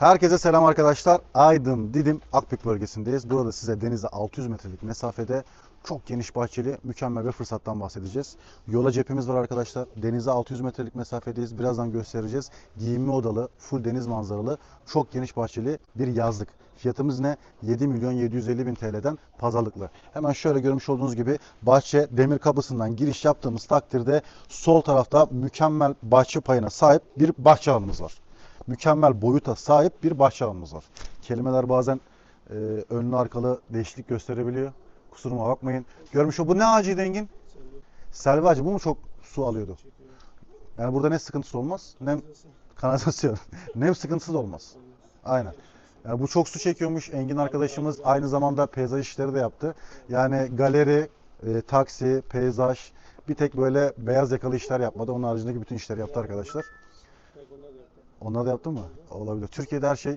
Herkese selam arkadaşlar. Aydın, Didim, Akbük bölgesindeyiz. Burada size denize 600 metrelik mesafede çok geniş bahçeli mükemmel bir fırsattan bahsedeceğiz. Yola cephemiz var arkadaşlar. Denize 600 metrelik mesafedeyiz. Birazdan göstereceğiz. Giyinme odalı, full deniz manzaralı, çok geniş bahçeli bir yazlık. Fiyatımız ne? 7 milyon 750 bin TL'den pazarlıklı. Hemen şöyle görmüş olduğunuz gibi bahçe demir kapısından giriş yaptığımız takdirde sol tarafta mükemmel bahçe payına sahip bir bahçe alanımız var mükemmel boyuta sahip bir bahçe alanımız var. Kelimeler bazen e, önlü arkalı değişiklik gösterebiliyor. Kusuruma bakmayın. Görmüş o bu ne ağacıydı Engin? Selvi ağacı. Bu mu çok su alıyordu? Yani burada ne sıkıntısı olmaz? Nem kanalizasyon. Nem sıkıntısı da olmaz. Aynen. Yani bu çok su çekiyormuş. Engin arkadaşımız aynı zamanda peyzaj işleri de yaptı. Yani galeri, e, taksi, peyzaj, bir tek böyle beyaz yakalı işler yapmadı. Onun haricindeki bütün işleri yaptı arkadaşlar. Onlar da yaptın mı? Olabilir. Türkiye'de her şey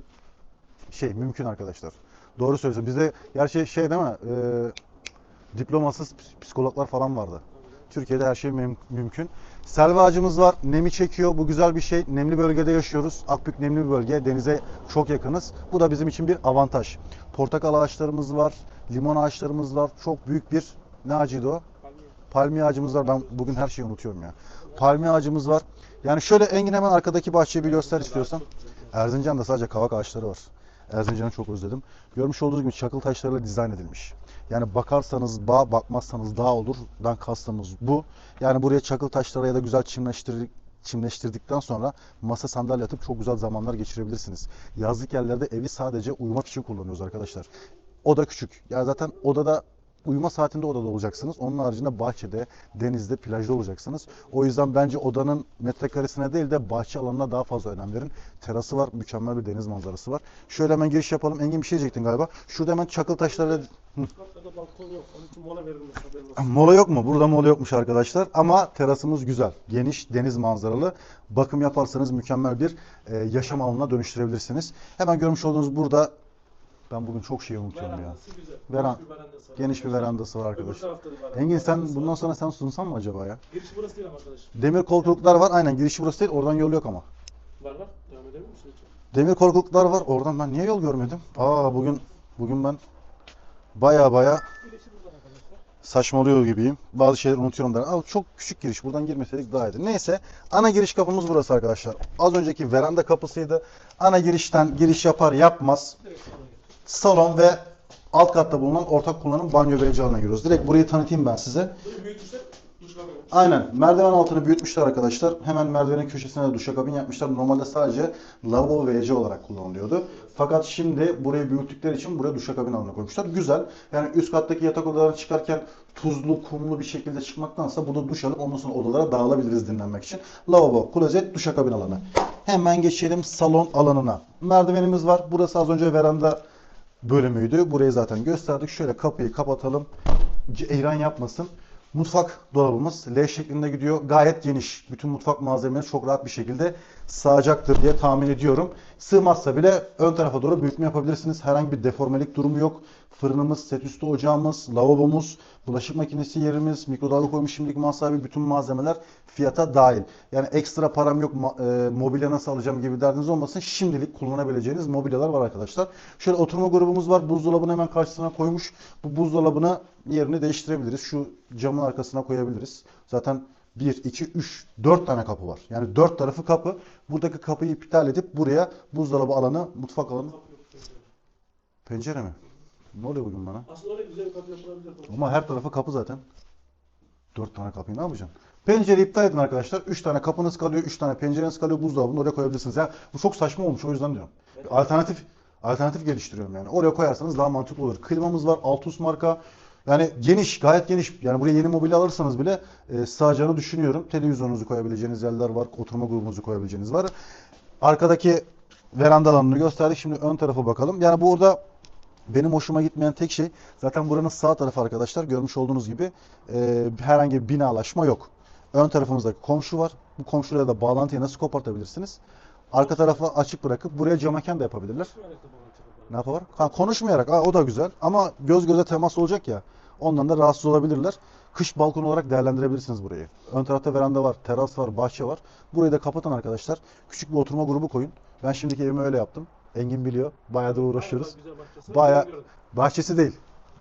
şey mümkün arkadaşlar. Doğru söylüyorsun. Bizde gerçi şey değil mi? Ee, diplomasız ps- psikologlar falan vardı. Türkiye'de her şey müm- mümkün. Selva ağacımız var. Nemi çekiyor. Bu güzel bir şey. Nemli bölgede yaşıyoruz. Akbük nemli bir bölge. Denize çok yakınız. Bu da bizim için bir avantaj. Portakal ağaçlarımız var. Limon ağaçlarımız var. Çok büyük bir ne ağacıydı o? Palmiye ağacımız var. Ben bugün her şeyi unutuyorum ya. Palmiye ağacımız var. Yani şöyle Engin hemen arkadaki bahçeyi bir göster istiyorsan. Erzincan'da sadece kavak ağaçları var. Erzincan'ı çok özledim. Görmüş olduğunuz gibi çakıl taşlarıyla dizayn edilmiş. Yani bakarsanız bağ, bakmazsanız dağ olurdan kastımız bu. Yani buraya çakıl taşlara ya da güzel çimleştirdik çimleştirdikten sonra masa sandalye atıp çok güzel zamanlar geçirebilirsiniz. Yazlık yerlerde evi sadece uyumak için kullanıyoruz arkadaşlar. Oda küçük. Ya zaten odada uyuma saatinde odada olacaksınız. Onun haricinde bahçede, denizde, plajda olacaksınız. O yüzden bence odanın metrekaresine değil de bahçe alanına daha fazla önem verin. Terası var, mükemmel bir deniz manzarası var. Şöyle hemen giriş yapalım. Engin bir şey diyecektin galiba. Şurada hemen çakıl taşlarıyla balkon yok. Onun için mola verilmez haberin olsun. Mola yok mu? Burada mola yokmuş arkadaşlar. Ama terasımız güzel. Geniş, deniz manzaralı. Bakım yaparsanız mükemmel bir e, yaşam alanına dönüştürebilirsiniz. Hemen görmüş olduğunuz burada ben bugün çok şey unutuyorum ya. Güzel. Veran- Geniş bir verandası var. Geniş bir verandası var verandası Engin sen bundan sonra sen sunsan mı acaba ya? Giriş burası değil ama arkadaş. Demir korkuluklar var. Aynen girişi burası değil. Oradan yol yok ama. Var var. Devam edebilir misin lütfen? Demir korkuluklar var. Oradan ben niye yol görmedim? Aa bugün bugün ben baya baya saçmalıyor gibiyim. Bazı şeyleri unutuyorum da. Aa, çok küçük giriş. Buradan girmeseydik daha iyiydi. Neyse. Ana giriş kapımız burası arkadaşlar. Az önceki veranda kapısıydı. Ana girişten giriş yapar yapmaz. Salon ve alt katta bulunan ortak kullanım banyo ve alanına giriyoruz. Direkt burayı tanıtayım ben size. Aynen. Merdiven altını büyütmüşler arkadaşlar. Hemen merdivenin köşesine de duşakabin yapmışlar. Normalde sadece lavabo ve ece olarak kullanılıyordu. Fakat şimdi burayı büyüttükleri için buraya duşakabin alanına koymuşlar. Güzel. Yani üst kattaki yatak odalarına çıkarken tuzlu, kumlu bir şekilde çıkmaktansa burada duş alıp ondan sonra odalara dağılabiliriz dinlenmek için. Lavabo, klozet, duşakabin alanı. Hemen geçelim salon alanına. Merdivenimiz var. Burası az önce veranda bölümüydü. Burayı zaten gösterdik. Şöyle kapıyı kapatalım. Ceyran yapmasın. Mutfak dolabımız L şeklinde gidiyor. Gayet geniş. Bütün mutfak malzemeleri çok rahat bir şekilde sığacaktır diye tahmin ediyorum. Sığmazsa bile ön tarafa doğru büyütme yapabilirsiniz. Herhangi bir deformelik durumu yok. Fırınımız, set üstü ocağımız, lavabomuz, bulaşık makinesi yerimiz, mikrodalga koymuş şimdilik sahibi bütün malzemeler fiyata dahil. Yani ekstra param yok, e, mobilya nasıl alacağım gibi derdiniz olmasın. Şimdilik kullanabileceğiniz mobilyalar var arkadaşlar. Şöyle oturma grubumuz var. Buzdolabını hemen karşısına koymuş. Bu buzdolabını yerini değiştirebiliriz. Şu camın arkasına koyabiliriz. Zaten 1, 2, 3, 4 tane kapı var. Yani 4 tarafı kapı. Buradaki kapıyı iptal edip buraya buzdolabı alanı, mutfak alanı. Pencere. Mi? Ne oluyor bugün bana? Aslında oraya güzel bir kapı yapılabilir. Ama her tarafı kapı zaten. 4 tane kapıyı ne yapacaksın? Pencereyi iptal edin arkadaşlar. 3 tane kapınız kalıyor, 3 tane pencereniz kalıyor. Buzdolabını oraya koyabilirsiniz. Ya bu çok saçma olmuş o yüzden diyorum. Alternatif alternatif geliştiriyorum yani. Oraya koyarsanız daha mantıklı olur. Klimamız var. Altus marka. Yani geniş, gayet geniş. Yani buraya yeni mobilya alırsanız bile e, sığacağını düşünüyorum. Televizyonunuzu koyabileceğiniz yerler var. Oturma grubunuzu koyabileceğiniz var. Arkadaki veranda alanını gösterdik. Şimdi ön tarafa bakalım. Yani burada benim hoşuma gitmeyen tek şey zaten buranın sağ tarafı arkadaşlar görmüş olduğunuz gibi e, herhangi bir binalaşma yok. Ön tarafımızda komşu var. Bu komşuyla da bağlantıyı nasıl kopartabilirsiniz? Arka tarafı açık bırakıp buraya cam mekan da yapabilirler. Ne yapar? Ha, konuşmayarak. Ha, o da güzel. Ama göz göze temas olacak ya. Ondan da rahatsız olabilirler. Kış balkonu olarak değerlendirebilirsiniz burayı. Ön tarafta veranda var, teras var, bahçe var. Burayı da kapatın arkadaşlar. Küçük bir oturma grubu koyun. Ben şimdiki evimi öyle yaptım. Engin biliyor. Bayağıdır uğraşıyoruz. Güzel bahçesi. Bayağı-. Bahçesi değil.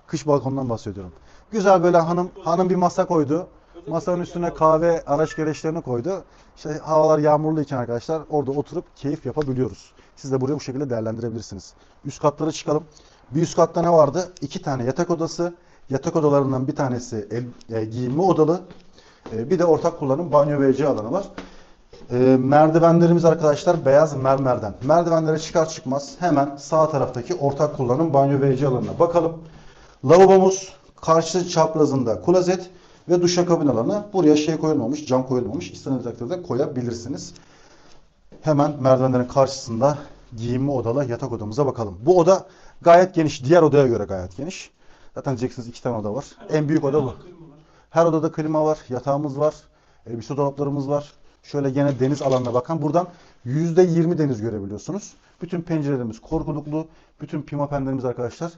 Kış balkonundan bahsediyorum. Güzel böyle hanım hanım bir masa koydu. Masanın üstüne kahve araç gereçlerini koydu. İşte havalar yağmurluyken arkadaşlar orada oturup keyif yapabiliyoruz. Siz de burayı bu şekilde değerlendirebilirsiniz. Üst katlara çıkalım. Bir üst katta ne vardı? İki tane yatak odası. Yatak odalarından bir tanesi el, e, giyinme odalı. E, bir de ortak kullanım banyo ve alanı var. E, merdivenlerimiz arkadaşlar beyaz mermerden. Merdivenlere çıkar çıkmaz hemen sağ taraftaki ortak kullanım banyo ve alanına bakalım. Lavabomuz karşı çaprazında klozet ve duşakabin alanı. Buraya şey koyulmamış, cam koyulmamış. İstediğiniz takdirde koyabilirsiniz. Hemen merdivenlerin karşısında giyinme odalı yatak odamıza bakalım. Bu oda gayet geniş. Diğer odaya göre gayet geniş. Zaten diyeceksiniz iki tane oda var. En büyük oda bu. Her odada klima var, yatağımız var, elbise dolaplarımız var. Şöyle gene deniz alanına bakan buradan %20 deniz görebiliyorsunuz. Bütün pencerelerimiz korkuluklu. Bütün pimapenlerimiz arkadaşlar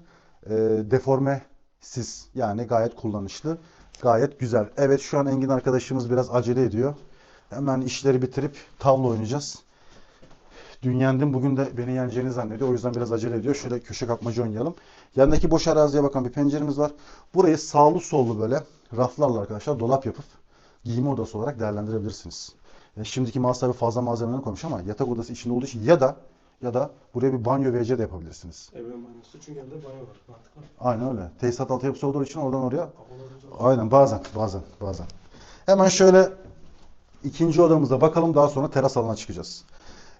e, deformesiz yani gayet kullanışlı. Gayet güzel. Evet şu an Engin arkadaşımız biraz acele ediyor. Hemen işleri bitirip tavla oynayacağız. Dün yendim. Bugün de beni yeneceğini zannediyor. O yüzden biraz acele ediyor. Şöyle köşe kapmaca oynayalım. Yanındaki boş araziye bakan bir penceremiz var. Burayı sağlı sollu böyle raflarla arkadaşlar dolap yapıp giyinme odası olarak değerlendirebilirsiniz. E, şimdiki mağaza tabii fazla malzemelerini koymuş ama yatak odası içinde olduğu için ya da ya da buraya bir banyo WC de yapabilirsiniz. Evren banyosu çünkü evde banyo var. Mantıklı. Aynen öyle. Tesisat altyapısı olduğu için oradan oraya Aynen bazen bazen bazen. Hemen şöyle ikinci odamıza bakalım daha sonra teras alanına çıkacağız.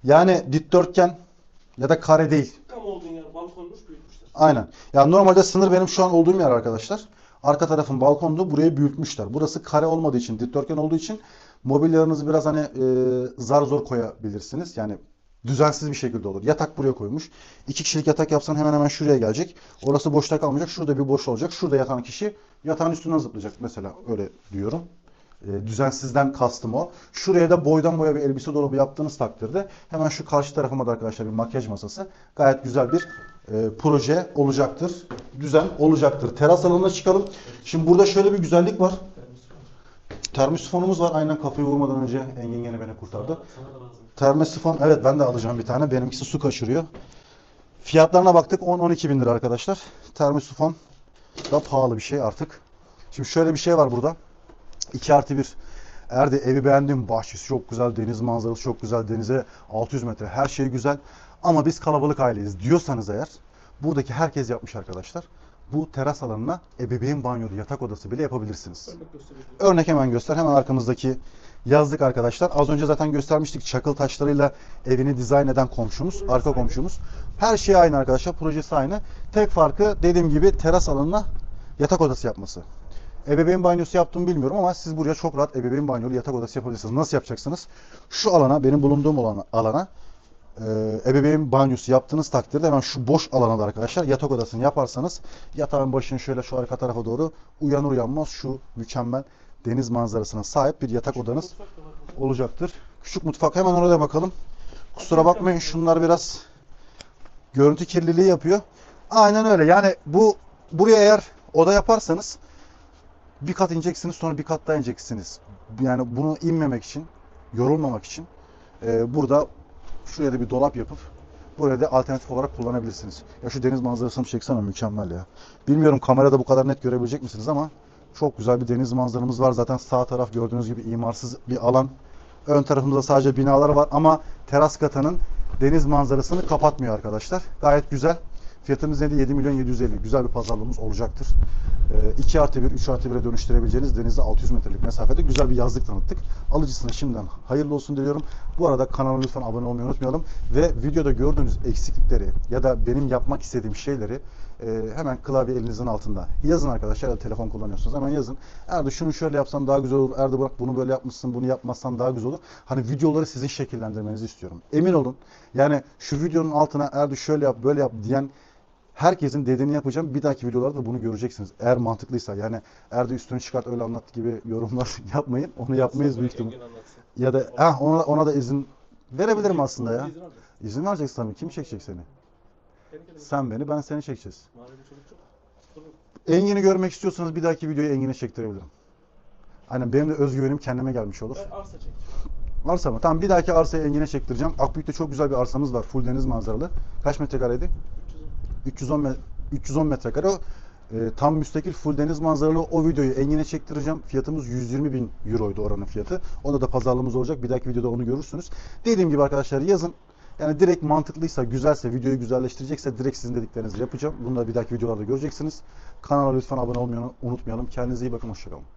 Yani dikdörtgen ya da kare değil. Tam olduğun yer balkonmuş büyütmüşler. Aynen. Yani normalde sınır benim şu an olduğum yer arkadaşlar. Arka tarafın balkondu. Burayı büyütmüşler. Burası kare olmadığı için, dikdörtgen olduğu için mobilyalarınızı biraz hani e, zar zor koyabilirsiniz. Yani düzensiz bir şekilde olur. Yatak buraya koymuş. İki kişilik yatak yapsan hemen hemen şuraya gelecek. Orası boşta kalmayacak. Şurada bir boş olacak. Şurada yatan kişi yatağın üstünden zıplayacak. Mesela öyle diyorum. E, düzensizden kastım o. Şuraya da boydan boya bir elbise dolabı yaptığınız takdirde hemen şu karşı tarafıma da arkadaşlar bir makyaj masası. Gayet güzel bir e, proje olacaktır. Düzen olacaktır. Teras alanına çıkalım. Şimdi burada şöyle bir güzellik var. Termosifonumuz var. Aynen kafayı vurmadan önce Engin gene beni kurtardı. Lazım. Termosifon evet ben de alacağım bir tane. Benimkisi su kaçırıyor. Fiyatlarına baktık 10-12 bin lira arkadaşlar. Termosifon da pahalı bir şey artık. Şimdi şöyle bir şey var burada. 2 artı 1. Eğer de evi beğendim, bahçesi çok güzel, deniz manzarası çok güzel, denize 600 metre, her şey güzel. Ama biz kalabalık aileyiz diyorsanız eğer, buradaki herkes yapmış arkadaşlar. Bu teras alanına ebeveyn banyolu yatak odası bile yapabilirsiniz. Örnek. Örnek hemen göster. Hemen arkamızdaki yazdık arkadaşlar. Az önce zaten göstermiştik. Çakıl taşlarıyla evini dizayn eden komşumuz, arka komşumuz. Her şey aynı arkadaşlar. Projesi aynı. Tek farkı dediğim gibi teras alanına yatak odası yapması. Ebeveyn banyosu yaptığımı bilmiyorum ama siz buraya çok rahat ebeveyn banyolu yatak odası yapabilirsiniz. Nasıl yapacaksınız? Şu alana, benim bulunduğum alana, alana e, ebeveyn banyosu yaptığınız takdirde hemen şu boş alana da arkadaşlar yatak odasını yaparsanız yatağın başını şöyle şu arka tarafa doğru uyanır uyanmaz şu mükemmel deniz manzarasına sahip bir yatak odanız olacaktır. Küçük mutfak hemen oraya bakalım. Kusura bakmayın şunlar biraz görüntü kirliliği yapıyor. Aynen öyle. Yani bu buraya eğer oda yaparsanız bir kat ineceksiniz sonra bir kat daha ineceksiniz. Yani bunu inmemek için, yorulmamak için e, burada şuraya da bir dolap yapıp buraya da alternatif olarak kullanabilirsiniz. Ya şu deniz manzarasını çeksene mükemmel ya. Bilmiyorum kamerada bu kadar net görebilecek misiniz ama çok güzel bir deniz manzaramız var. Zaten sağ taraf gördüğünüz gibi imarsız bir alan. Ön tarafımızda sadece binalar var ama teras katının deniz manzarasını kapatmıyor arkadaşlar. Gayet güzel. Fiyatımız neydi? 7 milyon 750. Güzel bir pazarlığımız olacaktır. 2 artı 1, 3 artı 1'e dönüştürebileceğiniz denizde 600 metrelik mesafede güzel bir yazlık tanıttık. Alıcısına şimdiden hayırlı olsun diliyorum. Bu arada kanala lütfen abone olmayı unutmayalım. Ve videoda gördüğünüz eksiklikleri ya da benim yapmak istediğim şeyleri e, hemen klavye elinizin altında yazın arkadaşlar. Ya telefon kullanıyorsunuz hemen yazın. Erdi şunu şöyle yapsan daha güzel olur. Erdi bak bunu böyle yapmışsın bunu yapmazsan daha güzel olur. Hani videoları sizin şekillendirmenizi istiyorum. Emin olun. Yani şu videonun altına Erdi şöyle yap böyle yap diyen herkesin dediğini yapacağım. Bir dahaki videolarda da bunu göreceksiniz. Eğer mantıklıysa yani Erdi üstünü çıkart öyle anlat gibi yorumlar yapmayın. Onu yapmayız büyük ihtimal. Ya da ah ona, ona da izin verebilirim aslında ya. İzin vereceksin tabii. Kim çekecek seni? Sen beni, ben seni çekeceğiz. Engin'i görmek istiyorsanız bir dahaki videoyu Engin'e çektirebilirim. Aynen benim de özgüvenim kendime gelmiş olur. Ben arsa çek. Arsa mı? Tamam bir dahaki arsayı Engin'e çektireceğim. Akbük'te çok güzel bir arsamız var. Full deniz manzaralı. Kaç metrekareydi? 310 me- 310 metrekare. E, tam müstakil full deniz manzaralı o videoyu Engin'e çektireceğim. Fiyatımız 120 bin euroydu oranın fiyatı. Onda da pazarlığımız olacak. Bir dahaki videoda onu görürsünüz. Dediğim gibi arkadaşlar yazın. Yani direkt mantıklıysa, güzelse, videoyu güzelleştirecekse direkt sizin dediklerinizi yapacağım. Bunu da bir dahaki videolarda göreceksiniz. Kanala lütfen abone olmayı unutmayalım. Kendinize iyi bakın. Hoşçakalın.